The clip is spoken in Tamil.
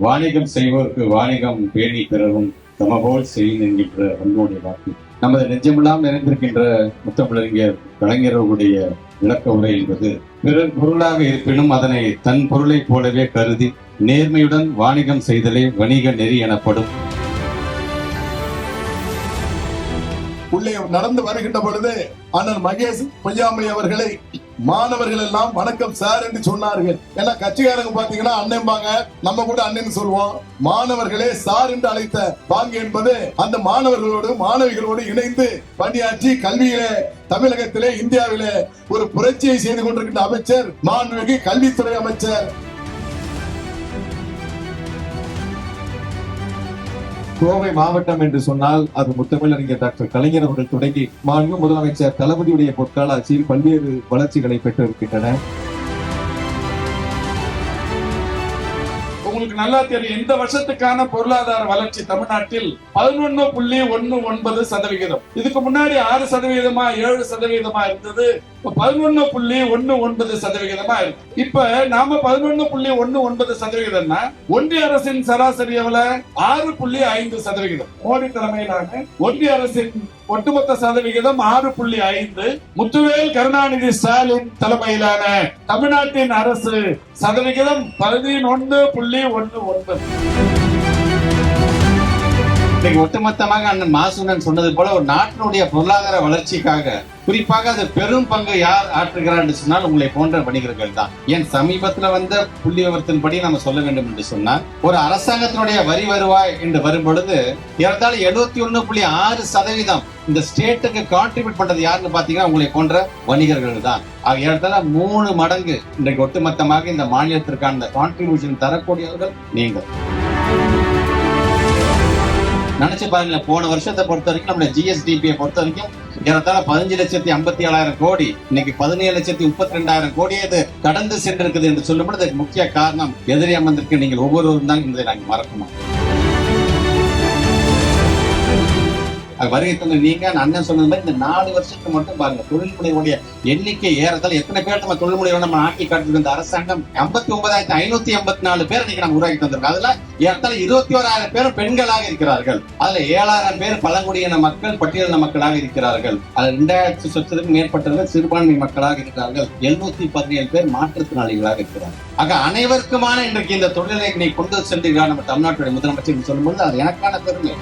வாணிகம் செய்வோருக்கு வாணிகம் பேணி பிறரும் தமபோல் செய்யும் என்கின்ற உங்களுடைய வாக்கு. நமது நெஞ்சமெல்லாம் நிறைந்திருக்கின்ற முத்தமிழறிஞர் கலைஞர்களுடைய விளக்க உரை என்பது பிறர் பொருளாக இருப்பினும் அதனை தன் பொருளைப் போலவே கருதி நேர்மையுடன் வாணிகம் செய்தலே வணிக நெறி எனப்படும். உள்ளே நடந்து வருகின்ற பொழுது அண்ணன் மகேஷ் பொய்யாமை அவர்களை மாணவர்கள் எல்லாம் வணக்கம் சார் என்று சொன்னார்கள். ஏன்னா கட்சிக்காரங்க பாத்தீங்கன்னா அண்ணன்பாங்க நம்ம கூட அண்ணன் சொல்லுவோம். மாணவர்களே சார் என்று அழைத்த பாங்கு என்பது அந்த மாணவர்களோடு மாணவிகளோடு இணைந்து பணியாற்றி கல்வியிலே தமிழகத்திலே இந்தியாவிலே ஒரு புரட்சியை செய்து கொண்டிருக்கின்ற அமைச்சர் மாண்புமிகு கல்வித்துறை அமைச்சர் கோவை மாவட்டம் என்று சொன்னால் அது முத்தமிழறிஞர் டாக்டர் கலைஞர் அவர்கள் தொடங்கி மாண்பு முதலமைச்சர் தளபதியுடைய பொற்கால ஆட்சியில் பல்வேறு வளர்ச்சிகளை பெற்றிருக்கின்றன. உங்களுக்கு நல்லா தெரியும். இந்த வருஷத்துக்கான பொருளாதார வளர்ச்சி தமிழ்நாட்டில் பதினொன்னு புள்ளி ஒன்னு ஒன்பது சதவிகிதம். இதுக்கு முன்னாடி ஆறு சதவிகிதமா ஏழு சதவிகிதமா இருந்தது. பதினொன்னு புள்ளி ஒன்னு ஒன்பது சதவிகிதமா இருக்கு. இப்ப நாம பதினொன்னு புள்ளி ஒன்னு ஒன்பது சதவிகிதம்னா ஒன்றிய அரசின் சராசரி எவ்வளவு? ஆறு புள்ளி ஐந்து சதவிகிதம். மோடி தலைமையிலான ஒன்றிய அரசின் ஒட்டுமொத்த சதவிகிதம் ஆறு புள்ளி ஐந்து. முத்துவேல் கருணாநிதி ஸ்டாலின் தலைமையிலான தமிழ்நாட்டின் அரசு சதவிகிதம் பதினொன்று புள்ளி ஒன்று ஒன்பது. இன்னைக்கு ஒட்டுமொத்தமாக அண்ணன் மாசுனன் சொன்னது போல ஒரு நாட்டினுடைய பொருளாதார வளர்ச்சிக்காக குறிப்பாக அது பெரும் பங்கு யார் ஆற்றுகிறார் என்று சொன்னால் உங்களை போன்ற வணிகர்கள் தான். ஏன் சமீபத்துல வந்த புள்ளி விவரத்தின்படி நம்ம சொல்ல வேண்டும் என்று சொன்னால் ஒரு அரசாங்கத்தினுடைய வரி வருவாய் என்று வரும் பொழுது ஏறத்தாழ எழுபத்தி ஒண்ணு புள்ளி ஆறு சதவீதம் இந்த ஸ்டேட்டுக்கு கான்ட்ரிபியூட் பண்றது யாருன்னு பாத்தீங்கன்னா உங்களை போன்ற வணிகர்கள் தான். ஆக ஏறத்தாழ மூணு மடங்கு இன்றைக்கு ஒட்டுமொத்தமாக இந்த மாநிலத்திற்கான கான்ட்ரிபியூஷன் தரக்கூடியவர்கள் நீங்கள். நினைச்சு பாருங்க போன வருஷத்தை பொறுத்த வரைக்கும் நம்மளுடைய ஜிஎஸ்டிபியை பொறுத்த வரைக்கும் ஏறத்தாழ பதினஞ்சு லட்சத்தி ஐம்பத்தி ஏழாயிரம் கோடி இன்னைக்கு பதினேழு லட்சத்தி முப்பத்தி ரெண்டாயிரம் கோடியே இது கடந்து சென்றிருக்குது என்று சொல்லும்போது முக்கிய காரணம் எதிரே அமர்ந்திருக்கு நீங்கள் ஒவ்வொருவரும் தான் என்பதை நாங்கள் மறக்கணும் அது வருகை தந்த நீங்க நான் அண்ணன் சொன்னது மாதிரி இந்த நாலு வருஷத்துக்கு மட்டும் பாருங்க தொழில் முனைவோடைய எண்ணிக்கை ஏறதால் எத்தனை பேர் நம்ம தொழில் முனைவோட நம்ம ஆக்கி காட்டுறது இந்த அரசாங்கம் எண்பத்தி ஒன்பதாயிரத்தி ஐநூத்தி எண்பத்தி நாலு பேர் இன்னைக்கு நம்ம உருவாக்கி தந்திருக்கோம். அதுல ஏறத்தாழ இருபத்தி ஓராயிரம் பேர் பெண்களாக இருக்கிறார்கள். அதுல ஏழாயிரம் பேர் பழங்குடியின மக்கள் பட்டியலின மக்களாக இருக்கிறார்கள். அதுல ரெண்டாயிரத்தி சொத்துக்கும் மேற்பட்டவர்கள் சிறுபான்மை மக்களாக இருக்கிறார்கள். எழுநூத்தி பதினேழு பேர் மாற்றுத்திறனாளிகளாக இருக்கிறார்கள். ஆக அனைவருக்குமான இன்றைக்கு இந்த தொழிலை நீ கொண்டு சென்றிருக்கிறார் நம்ம தமிழ்நாட்டுடைய முதலமைச்சர் சொல்லும்போது அது எனக்கான பெருமை.